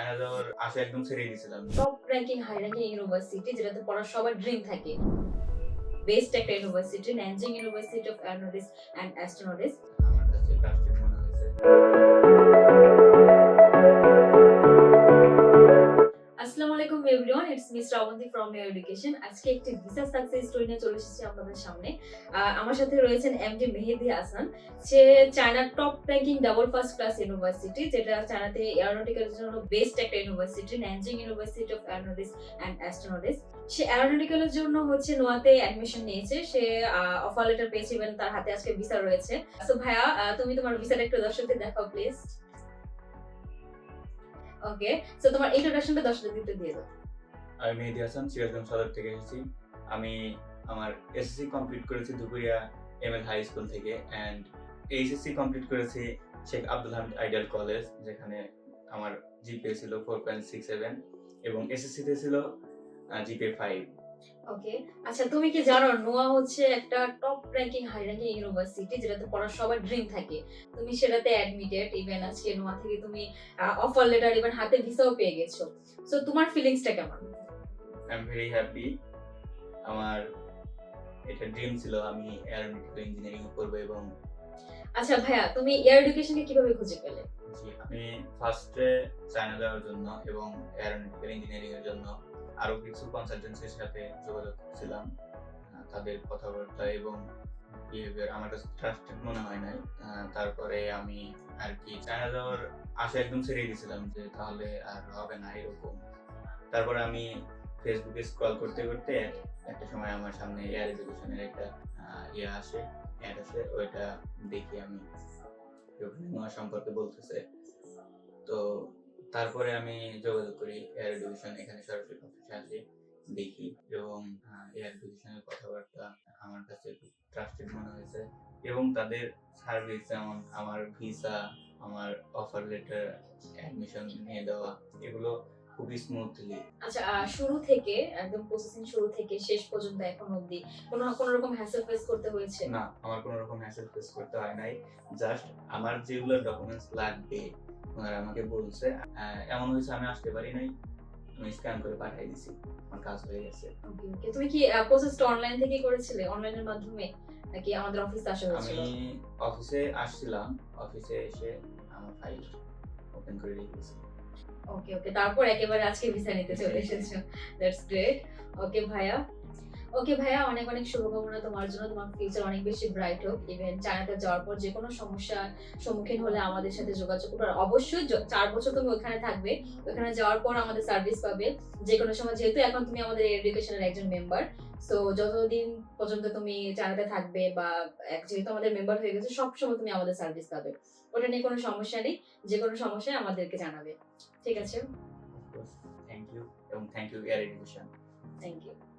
China যাওয়ার আশা একদম ছেড়ে দিয়েছিলাম। Top ranking high ranking university যেটাতে পড়ার সবার ড্রিম থাকে। বেস্ট একটা university Nanjing university of aeronautics and astronautics আমার কাছে ট্রাস্টেড মনে হয়েছে। রাবন্তী ফ্রম এডুকেশন আজকে একটি ভিসা সাকসেস স্টোরি নিয়ে চলে এসেছি আপনাদের সামনে। আমার সাথে রয়েছেন এমডি মেহেদি হাসান। সে চায়নার top double first class university যেটা চায়নাতে জন্য বেস্ট একটা university Nanjing university of aeronautics and astronautics সে অ্যারোনটিক্যালের জন্য হচ্ছে নোয়াতে অ্যাডমিশন নিয়েছে। সে অফার লেটার পেয়েছে, even তার হাতে আজকে ভিসা রয়েছে। সো ভাইয়া তুমি তোমার ভিসাটা একটু দর্শকদের দেখাও প্লিজ ওকে সো তোমার ইন্ট্রোডাকশনটা দর্শকদের দিয়ে দাও। আমি মেহেদি হাসান, সিরাজগঞ্জ সদর থেকে এসেছি। আমি আমার এসএসসি কমপ্লিট করেছি Dupuria M L high school থেকে অ্যান্ড এইচএসসি কমপ্লিট করেছি শেখ আব্দুল হামিদ আইডিয়াল কলেজ যেখানে আমার জিপিএ ছিল ফোর পয়েন্ট সিক্স সেভেন এবং এসএসসিতে ছিল জিপিএ ফাইভ ওকে আচ্ছা তুমি কি জানো, নোয়া হচ্ছে একটা top ranking high ranking university যেটাতে পড়ার সবার ড্রিম থাকে। তুমি সেটাতে অ্যাডমিটেড ইভেন আজকে নোয়া থেকে তুমি অফার লেটার ইভেন হাতে ভিসাও পেয়ে গেছো। সো তোমার ফিলিংসটা কেমন? আই এম ভেরি হ্যাপি আমার এটা ড্রিম ছিল আমি এয়ারোনটিক্যাল ইঞ্জিনিয়ারিং করব এবং আচ্ছা ভাইয়া তুমি এয়ার এডুকেশনকে কীভাবে খুঁজে পেলে? জি, আমি ফার্স্টে চায়না যাওয়ার জন্য এবং এয়ারোনটিক্যাল ইঞ্জিনিয়ারিং এর জন্য আরও কিছু কনসালটেন্সির সাথে যোগাযোগ করছিলাম তাদের কথাবার্তা এবং বিহেভিয়ার আমার কাছে ট্রাস্টেড মনে হয় নাই। তারপরে আমি আর কি চায়না যাওয়ার আশা একদম ছেড়ে দিয়েছিলাম যে তাহলে আর হবে না এরকম। তারপরে আমি ফেসবুকে স্ক্রল করতে করতে একটা সময় আমার সামনে এয়ার এডুকেশনের একটা ইয়ে আসে অ্যাড আসে, ওইটা দেখি আমি। নোয়া সম্পর্কে বলতেছে। তো তারপরে আমি যোগাযোগ করি এয়ার এডুকেশন এখানে সরাসরি অফিসে আসি দেখি এবং এয়ার এডুকেশনের কথাবার্তা আমার কাছে খুব ট্রাস্টেড মনে হয়েছে এবং তাদের সার্ভিস যেমন আমার ভিসা আমার অফার লেটার অ্যাডমিশন নিয়ে দেওয়া, এগুলো খুবই স্মুথলি আচ্ছা শুরু থেকে একদম প্রসেসিং শুরু থেকে শেষ পর্যন্ত এখন অবধি কোনো কোনো রকম হ্যাসেল ফেস করতে হয়েছে? না আমার কোনো রকম হ্যাসেল ফেস করতে হয় নাই। জাস্ট আমার যেগুলো ডকুমেন্টস লাগবে ওনারা আমাকে বলছে। এমন হয়েছে আমি আসতে পারি নাই। আমি স্ক্যান করে পাঠিয়ে দিছি। আমার কাজ হয়ে গেছে। ওকে তুমি কি প্রসেসটা অনলাইন থেকে করেছিলে? অনলাইনের মাধ্যমে? নাকি আমাদের অফিসে আসা আমি অফিসে আসছিলাম। অফিসে এসে আমার ফাইল ওপেন করে রেখেছি। ওকে ওকে তারপর একেবারে আজকে ভিসা নিতে চলে এসেছ। দ্যাটস গ্রেট ওকে ভাইয়া ওকে ভাইয়া অনেক অনেক শুভকামনা তোমার জন্য। তোমার ফিউচার অনেক বেশি ব্রাইট হোক। ইভেন চায়নাতে যাওয়ার পর যে কোনো সমস্যার সম্মুখীন হলে আমাদের সাথে যোগাযোগ করবে আর অবশ্যই চার বছর তুমি ওখানে থাকবে। ওখানে যাওয়ার পর আমাদের সার্ভিস পাবে। যে কোনো সময় যেহেতু এখন তুমি আমাদের এডুকেশনের একজন মেম্বার সো যতদিন পর্যন্ত তুমি চায়নাতে থাকবে বা যেহেতু আমাদের মেম্বার হয়ে গেছে সবসময় তুমি আমাদের সার্ভিস পাবে। ওটা নিয়ে কোনো সমস্যা নেই। যে কোনো সমস্যায় আমাদেরকে জানাবে। ঠিক আছে? থ্যাংক ইউ এবং thank you Air Education thank you